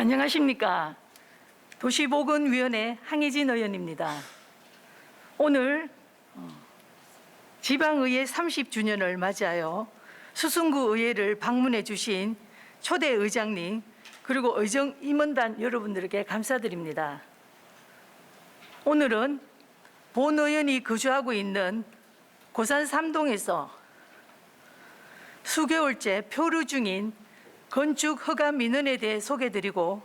안녕하십니까. 도시보건위원회 항혜진 의원입니다. 오늘 어, 지방의회 30주년을 맞이하여 수승구 의회를 방문해 주신 초대 의장님 그리고 의정 임원단 여러분들에게 감사드립니다. 오늘은 본 의원이 거주하고 있는 고산 삼동에서 수개월째 표류 중인 건축 허가 민원에 대해 소개드리고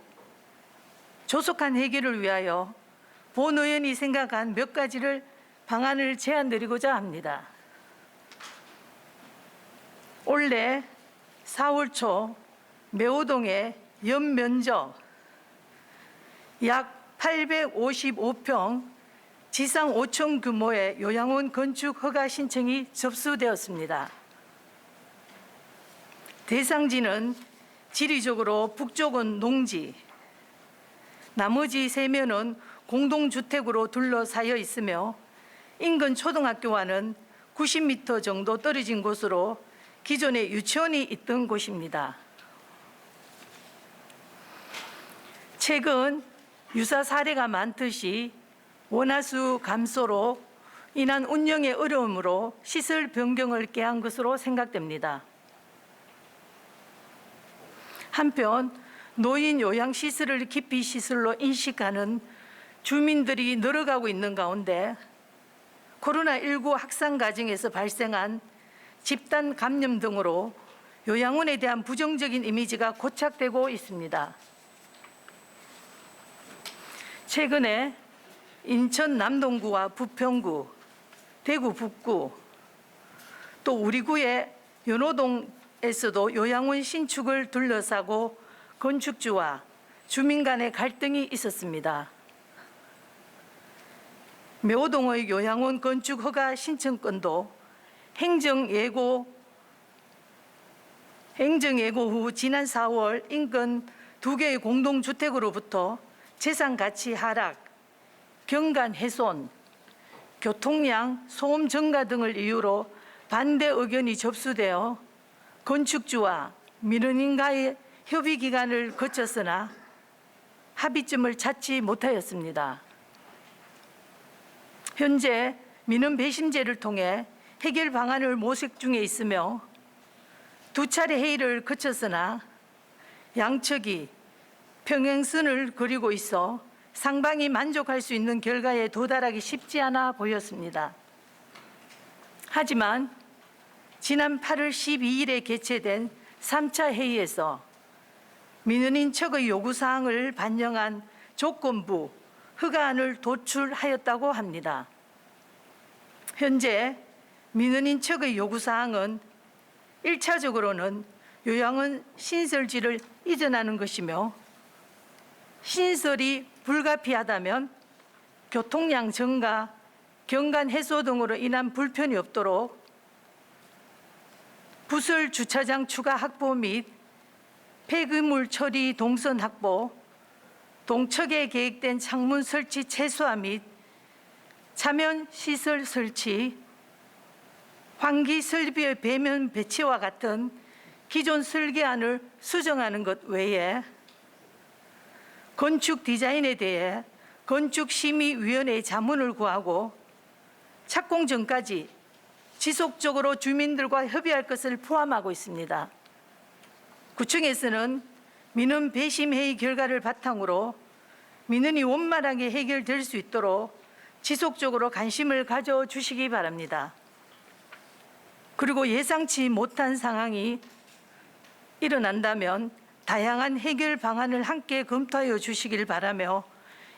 조속한 해결을 위하여 본 의원이 생각한 몇 가지를 방안을 제안드리고자 합니다. 올해 4월 초 매호동의 연면적 약 855평 지상 5층 규모의 요양원 건축 허가 신청이 접수되었습니다. 대상지는 지리적으로 북쪽은 농지, 나머지 세 면은 공동주택으로 둘러싸여 있으며 인근 초등학교와는 90m 정도 떨어진 곳으로 기존에 유치원이 있던 곳입니다. 최근 유사 사례가 많듯이 원화수 감소로 인한 운영의 어려움으로 시설 변경을 깨한 것으로 생각됩니다. 한편 노인 요양 시설을 기피 시설로 인식하는 주민들이 늘어가고 있는 가운데 코로나19 확산 과정에서 발생한 집단 감염 등으로 요양원에 대한 부정적인 이미지가 고착되고 있습니다. 최근에 인천 남동구와 부평구, 대구 북구, 또 우리 구의 연호동 에서도 요양원 신축을 둘러싸고 건축주와 주민 간의 갈등이 있었습니다. 매호동의 요양원 건축 허가 신청권도 행정 예고 행정 예고 후 지난 4월 인근 두 개의 공동주택으로부터 재산 가치 하락, 경관 훼손, 교통량, 소음 증가 등을 이유로 반대 의견이 접수되어 건축주와 민원인과의 협의 기간을 거쳤으나 합의점을 찾지 못하였습니다. 현재 민원 배심제를 통해 해결 방안을 모색 중에 있으며 두 차례 회의를 거쳤으나 양측이 평행선을 그리고 있어 상방이 만족할 수 있는 결과에 도달하기 쉽지 않아 보였습니다. 하지만 지난 8월 12일에 개최된 3차 회의에서 민원인 측의 요구사항을 반영한 조건부 허가안을 도출하였다고 합니다. 현재 민원인 측의 요구사항은 1차적으로는 요양원 신설지를 이전하는 것이며 신설이 불가피하다면 교통량 증가, 경관 해소 등으로 인한 불편이 없도록 부설 주차장 추가 확보 및 폐기물 처리 동선 확보, 동척에 계획된 창문 설치 최소화 및 차면 시설 설치, 환기 설비의 배면 배치와 같은 기존 설계안을 수정하는 것 외에 건축 디자인에 대해 건축심의위원회의 자문을 구하고 착공 전까지 지속적으로 주민들과 협의할 것을 포함하고 있습니다. 구청에서는 민원 배심 회의 결과를 바탕으로 민원이 원만하게 해결될 수 있도록 지속적으로 관심을 가져 주시기 바랍니다. 그리고 예상치 못한 상황이 일어난다면 다양한 해결 방안을 함께 검토하여 주시길 바라며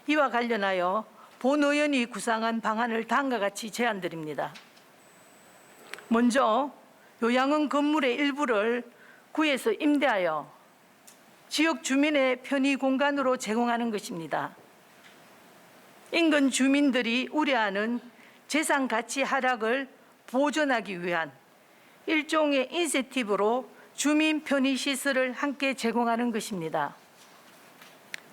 이와 관련하여 본 의원이 구상한 방안을 다음과 같이 제안드립니다. 먼저 요양원 건물의 일부를 구에서 임대하여 지역 주민의 편의 공간으로 제공하는 것입니다. 인근 주민들이 우려하는 재산 가치 하락을 보존하기 위한 일종의 인센티브로 주민 편의 시설을 함께 제공하는 것입니다.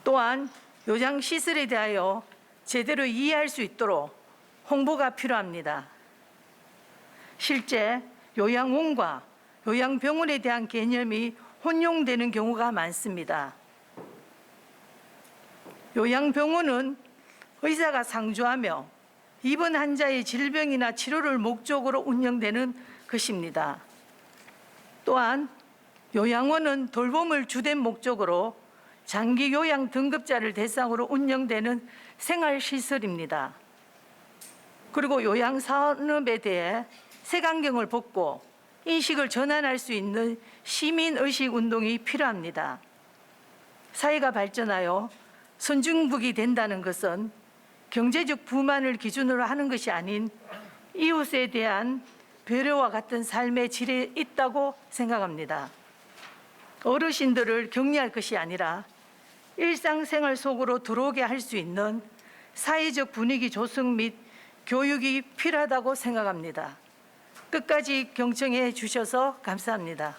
또한 요양 시설에 대하여 제대로 이해할 수 있도록 홍보가 필요합니다. 실제 요양병원은 의사가 상주하며 입원 환자의 질병이나 치료를 목적으로 운영되는 것입니다. 또한 요양원은 돌봄을 주된 목적으로 장기 요양 등급자를 대상으로 운영되는 생활시설입니다. 그리고 요양 산업에 대해 색안경을 벗고 인식을 전환할 수 있는 시민 의식 운동이 필요합니다. 사회가 발전하여 선진국이 된다는 것은 경제적 부만을 기준으로 하는 것이 아닌 이웃에 대한 배려와 같은 삶의 질에 있다고 생각합니다. 어르신들을 격리할 것이 아니라 일상생활 속으로 들어오게 할 수 있는 사회적 분위기 조성 및 교육이 필요하다고 생각합니다. 끝까지 경청해 주셔서 감사합니다.